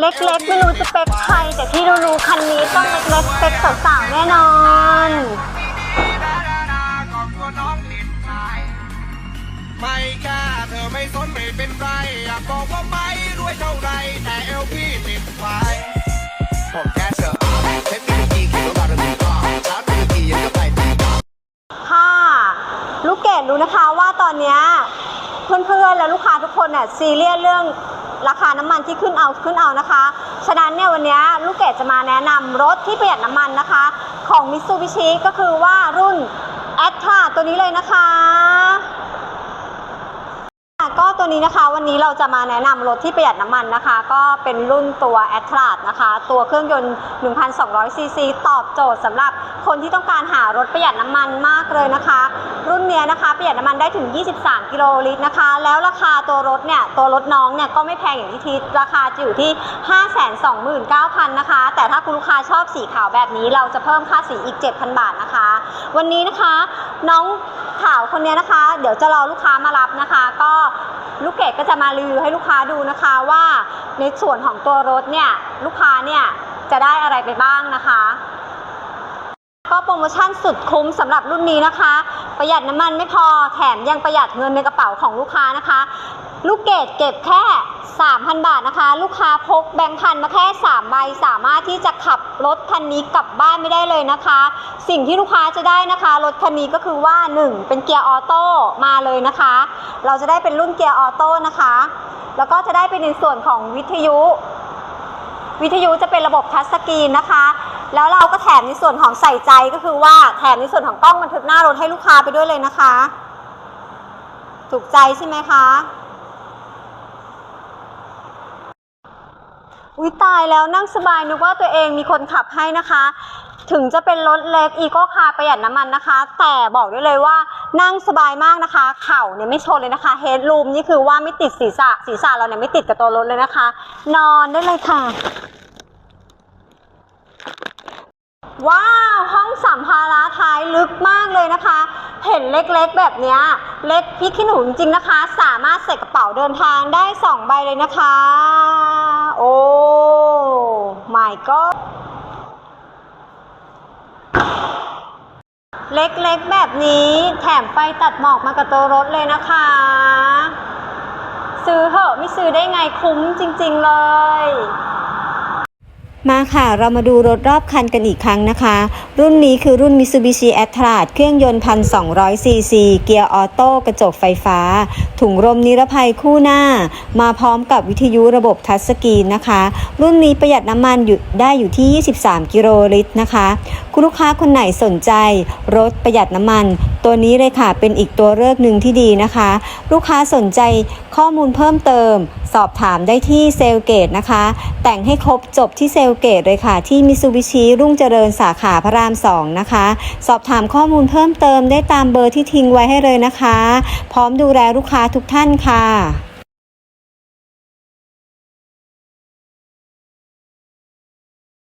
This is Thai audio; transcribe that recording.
เล็กๆ ไม่รู้จะเป็กใคร แต่ที่รู้ๆคันนี้ต้องเล็กๆเป็กสาวๆแน่นอนไม่แค่เธอไม่สนไม่เป็นไรอยากบอกว่าไม่รวยเท่าไรแต่เอลพี่ติดไฟผมแค่เชื่อเทคโนโลยีขี่รถบาร์บีก็ชาร์จมือกี่ยังกับไปตีก็ค่ะลูกเกดรู้นะคะว่าตอนเนี้ยเพื่อนๆและลูกค้าทุกคนเนี่ยซีเรียสเรื่อง ราคาน้ำมันที่ขึ้นเอาขึ้นเอานะคะ ฉะนั้นเนี่ยวันนี้ลูกเกดจะมาแนะนำรถที่ประหยัดน้ำมันนะคะ ของมิ t ซูบิชิก็คือว่ารุ่น a t t r a ตัวนี้เลยนะคะค่ะก็ ตัวนี้นะคะ วันนี้เราจะมาแนะนำรถที่ประหยัดน้ำมันนะคะ ก็เป็นรุ่นตัว a t t r a นะคะ ตัวเครื่องยนต์ 1,200 ซีซี ตอบโจทย์สำหรับคนที่ต้องการหารถประหยัดน้ำมันมากเลยนะคะ รุ่นเนี้ยนะคะประหยัดน้ำมันได้ถึง 23 กิโลลิตรนะคะ แล้วราคาตัวรถเนี่ย ตัวรถน้องเนี่ยก็ไม่แพงอย่างที่คิดราคาจะอยู่ที่ 529,000นะคะ แต่ถ้าคุณลูกค้าชอบสีขาวแบบนี้ เราจะเพิ่มค่าสีอีก 7,000 บาทนะคะ วันนี้นะคะน้องขาวคนเนี้ยนะคะ เดี๋ยวจะรอลูกค้ามารับนะคะ ก็ลูกเกดก็จะมารีวิวให้ลูกค้าดูนะคะว่าในส่วนของตัวรถเนี่ยลูกค้าเนี่ยจะได้อะไรไปบ้างนะคะ ก็โปรโมชั่นสุดคุ้มสำหรับรุ่นนี้นะคะ ประหยัดน้ำมันไม่พอแถมยังประหยัดเงินในกระเป๋าของลูกค้านะคะ ลูกเกดเก็บแค่ 3,000 บาทนะคะ ลูกค้าพกแบงค์พันมาแค่ 3 ใบ สามารถที่จะขับรถคันนี้กลับบ้านไม่ได้เลยนะคะ สิ่งที่ลูกค้าจะได้นะคะ รถคันนี้ก็คือว่า 1 เป็นเกียร์ออโต้มาเลยนะคะ เราจะได้เป็นรุ่นเกียร์ออโต้นะคะ แล้วก็จะได้เป็นในส่วนของวิทยุ วิทยุจะเป็นระบบทัชสกรีนนะคะ แล้วเราก็แถมในส่วนของใส่ใจก็คือว่าแถมในส่วนของกล้องบันทึกหน้ารถให้ลูกค้าไปด้วยเลยนะคะ ถูกใจใช่ไหมคะอุ้ยตายแล้วนั่งสบายนึกว่าตัวเองมีคนขับให้นะคะ ถึงจะเป็นรถเล็กอีโก้คาร์ประหยัดน้ำมันนะคะ แต่บอกได้เลยว่านั่งสบายมากนะคะ เข่าเนี่ยไม่ชนเลยนะคะเฮดรูมนี่คือว่าไม่ติดศีรษะศีรษะเราเนี่ยไม่ติดกับตัวรถเลยนะคะ นอนได้เลยค่ะ ว้าวห้องสัมภาระท้ายลึกมากเลยนะคะ เห็นเล็กๆแบบเนี้ยเล็กพริกขี้หนูจริงๆนะคะ สามารถใส่กระเป๋าเดินทางได้ 2 ใบเลยนะคะ โอ้ my god เล็กๆแบบนี้แถมไฟตัดหมอกมากับตัวรถเลยนะคะ ซื้อเหอะไม่ซื้อได้ไงคุ้มจริงๆเลย มาค่ะ เรามาดูรถรอบคันกันอีกครั้งนะคะ รุ่นนี้คือรุ่น Mitsubishi a t r a เครื่องยนต์ 1,200 ซีซี เกียร์ออโต้กระจกไฟฟ้า ถุงลมนิรภัยคู่หน้า มาพร้อมกับวิทยุระบบทัชสกรีนนะคะ รุ่นนี้ประหยัดน้ำมันอยู่ได้อยู่ที่ 23 กิโลลิตรนะคะ คุณลูกค้าคนไหนสนใจ รถประหยัดน้ำมัน ตัวนี้เลยค่ะเป็นอีกตัวเลือกหนึ่งที่ดีนะคะ ลูกค้าสนใจข้อมูลเพิ่มเติม สอบถามได้ที่เซลเกตนะคะ แต่งให้ครบจบที่เซลเกตเลยค่ะ ที่มิซูบิชิรุ่งเจริญสาขาพระราม 2 นะคะ สอบถามข้อมูลเพิ่มเติมได้ตามเบอร์ที่ทิ้งไว้ให้เลยนะคะ พร้อมดูแลลูกค้าทุกท่านค่ะ